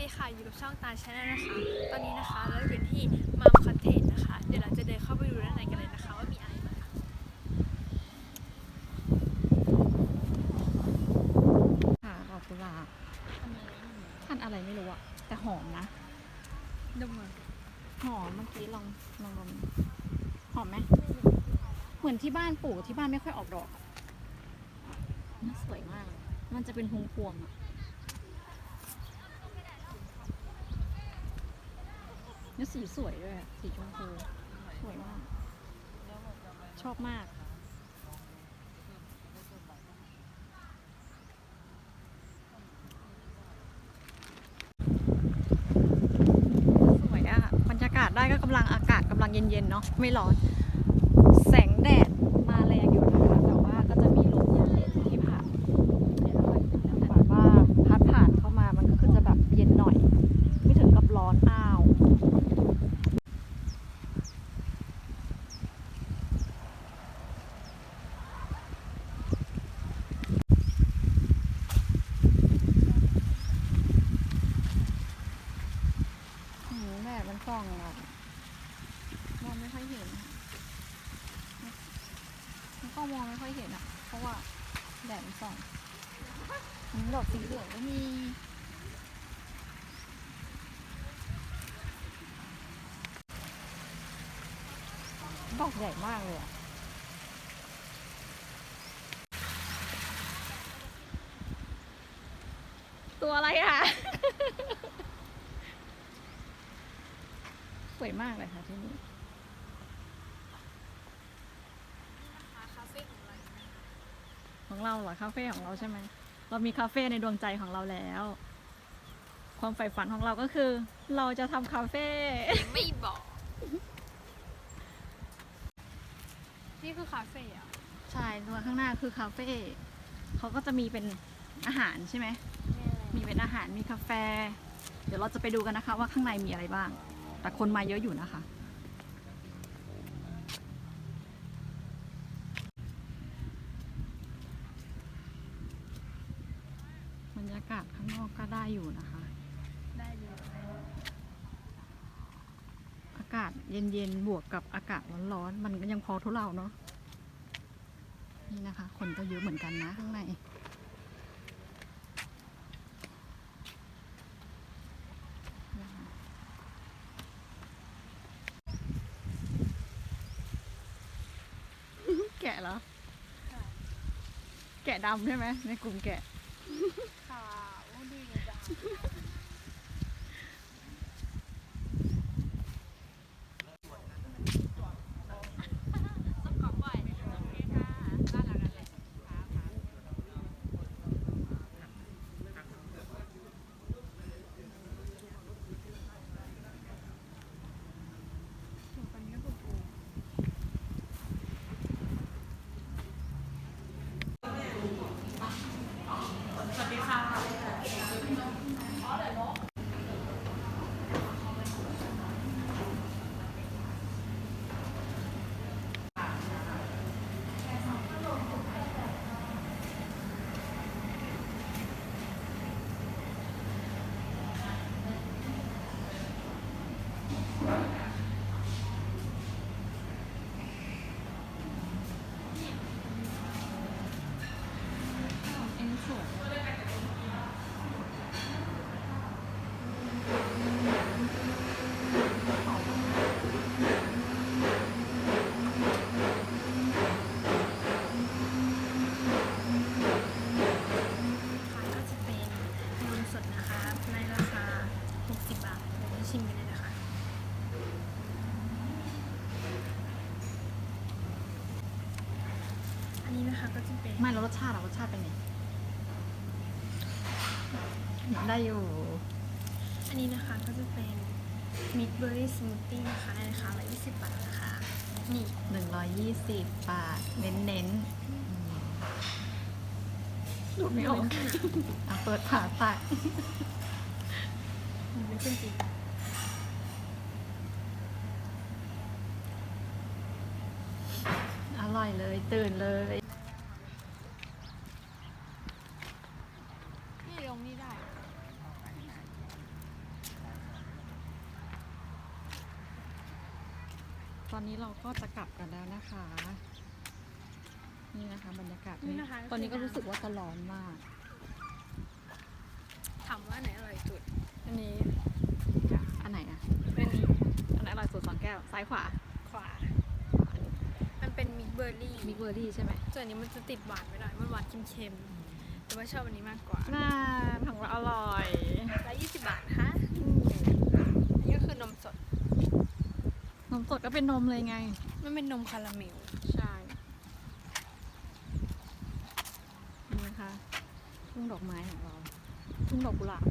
ดีค่ะ อยู่กับช่องตาชาแนลนะคะ ตอนนี้นะคะเราอยู่ที่มัมคอนเทนต์นะคะ เดี๋ยวเราจะเดินเข้าไปดูด้านในกันเลยนะคะว่ามีอะไรบ้างค่ะดอกกุหลาบพันธุ์อะไรไม่รู้อะแต่หอมนะดมก่อนหอมเมื่อกี้ลองลองดมหอมไหมเหมือนที่บ้านปลูกที่บ้านไม่ค่อยออกดอกอะน่าสวยมาก มันจะเป็นพวงพวงๆอะ นี่สีสวยด้วยสีชมพูสวยมาก ชอบมาก สวยอะบรรยากาศได้ก็กำลังอากาศกำลังเย็นๆเนาะไม่ร้อน แสงแดดมาแรงอยู่นะคะ แต่ว่าก็จะมีลมเย็นๆที่ผ่านแบบว่าพัดผ่านเข้ามามันก็คือจะแบบเย็นหน่อย ไม่ถึงกับร้อนอ้าว อืมแดดมัน ส่องอะมองไม่ค่อยเห็นมันก็มองไม่ค่อยเห็นอะเพราะว่าแดดมันส่องดอกสีเหลืองก็มีดอกใหญ่มากเลยอะตัวอะไรอะ สวยมากเลยค่ะที่นี่คาเฟ่ของเราของเราเหรอคาเฟ่ของเราใช่ไหมเรามีคาเฟ่ในดวงใจของเราแล้ว ความใฝ่ฝันของเราก็คือ เราจะทำคาเฟ่ไม่บอก นี่คือคาเฟ่อะใช่ตัวข้างหน้าคือคาเฟ่เขาก็จะมีเป็นอาหารใช่ไหมมีเป็นอาหารมีกาแฟ เดี๋ยวเราจะไปดูกันนะคะว่าข้างในมีอะไรบ้าง แต่คนมาเยอะอยู่นะคะ บรรยากาศข้างนอกก็ได้อยู่นะคะ ได้เลยอากาศเย็นๆ บวกกับอากาศร้อนๆ มันก็ยังพอทุเลาเนาะ นี่นะคะ คนก็เยอะเหมือนกันนะข้างใน เหรอ แกะดำใช่ไหมในกลุ่มแกะ ขาวดีจังต้องกรอบบ่อยโอเคค่ะน่ารักกันเลยค่ะค่ะถูกปันนี้ก็ปู เอ็นสวยค่ะก็จะเป็นนมสดนะคะ ในราคา 60 บาทเดี๋ยวจะชิมกันเลยนะคะ อั นนี้นะคะ ก็จะเป็น ไม่แล้วรสชาติอะรสชาติเป็นไงได้อยู่อันนี้นะคะก็จะเป็นมิกเบอร์รี่สมูทตี้นะคะในราคา120 บาทนะคะ นี่ หนึ่งร้อยยี่สิบบาท เน้นเน้นดูไม่ออกอะเปิดผ่าตัดมันไม่ขึ้นจริงอร่อยเลย ตื่นเลย ตีองนี้ได้ตอนนี้เราก็จะกลับกันแล้วนะคะ นี่นะคะ บรรยากาศนี่นะคะตอนนี้ก็รู้สึกว่าจะร้อนมาก ถามว่าไหนอร่อยสุด อันนี้อันไหนอะเป็นอันไหนอร่อยสุดสองแก้ว ซ้ายขวา ขวา มันเป็นมิกเบอร์รี่ มิกเบอร์รี่ใช่ไหมส่วนนี้มันจะติดหวานไปหน่อย มันหวานเค็มๆ แต่ว่าชอบอันนี้มากกว่าน่าของเราอร่อยแล้ว20บาทคะอันนี้ก็คือนมสด นมสดก็เป็นนมเลยไง มันเป็นนมคาราเมล ใช่นี่นะคะทุ่งดอกไม้ของเราทุ่งดอกกุหลาบ